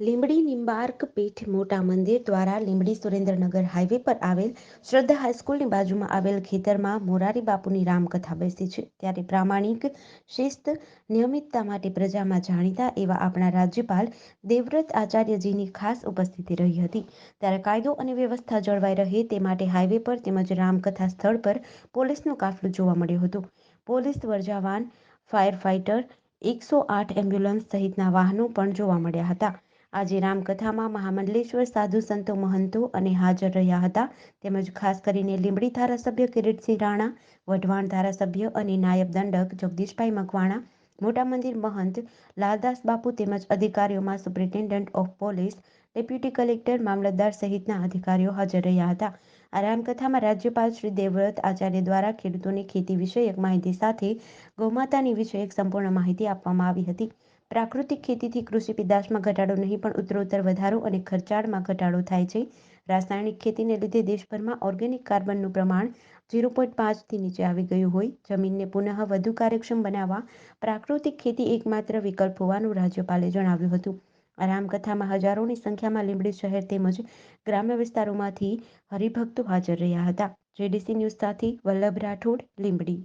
લીંબડી નિંબાર્ક પીઠ મોટા મંદિર દ્વારા લીંબડી સુરેન્દ્રનગર હાઈવે પર આવેલ શ્રદ્ધા હાઈસ્કૂલની બાજુમાં આવેલ ખેતરમાં મોરારી બાપુની રામકથા બેસી છે. ત્યારે પ્રામાણિક, શિસ્ત, નિયમિતતા માટે પ્રજામાં જાણીતા એવા આપણા રાજ્યપાલ દેવવ્રત આચાર્યજીની ખાસ ઉપસ્થિતિ રહી હતી. ત્યારે કાયદો અને વ્યવસ્થા જળવાઈ રહે તે માટે હાઈવે પર તેમજ રામકથા સ્થળ પર પોલીસનો કાફલો જોવા મળ્યો હતો. પોલીસ વર્જાવાન ફાયર ફાઇટર એકસો આઠ એમ્બ્યુલન્સ સહિતના વાહનો પણ જોવા મળ્યા હતા. આજે રામકથામાં મહામંડલેશ્વર સાધુ સંતો મહંતો અને હાજર રહ્યા હતા. તેમજ ખાસ કરીને લીંબડી ધારાસભ્ય કિરીટસિંહ રાણા, વઢવાણ ધારાસભ્ય અને નાયબ દંડક જગદીશભાઈ મકવાણા, મોટા મંદિર મહંત લાલદાસ બાપુ તેમજ અધિકારીઓમાં superintendent of police, deputy collector, મામલતદાર સહિતના અધિકારીઓ હાજર રહ્યા હતા. આ રામકથામાં રાજ્યપાલ શ્રી દેવવ્રત આચાર્ય દ્વારા ખેડૂતોની ખેતી વિષયક માહિતી સાથે ગૌમાતાની વિષયક સંપૂર્ણ માહિતી આપવામાં આવી હતી. પ્રાકૃતિક ખેતીથી કૃષિ પેદાશમાં ઘટાડો નહીં, પણ ઉત્તરોત્તર વધારો અને ખર્ચાળમાં ઘટાડો થાય છે. રાસાયણિક ખેતીને લીધે દેશભરમાં ઓર્ગેનિક કાર્બનનું પ્રમાણ ઝીરો પોઈન્ટ પાંચથી નીચે આવી ગયું હોય. જમીનને પુનઃ વધુ કાર્યક્ષમ બનાવવા પ્રાકૃતિક ખેતી એકમાત્ર વિકલ્પ હોવાનું રાજ્યપાલે જણાવ્યું હતું. આ રામકથામાં હજારોની સંખ્યામાં લીંબડી શહેર તેમજ ગ્રામ્ય વિસ્તારોમાંથી હરિભક્તો હાજર રહ્યા હતા. જેડીસી ન્યૂઝ સાથે વલ્લભ રાઠોડ, લીંબડી.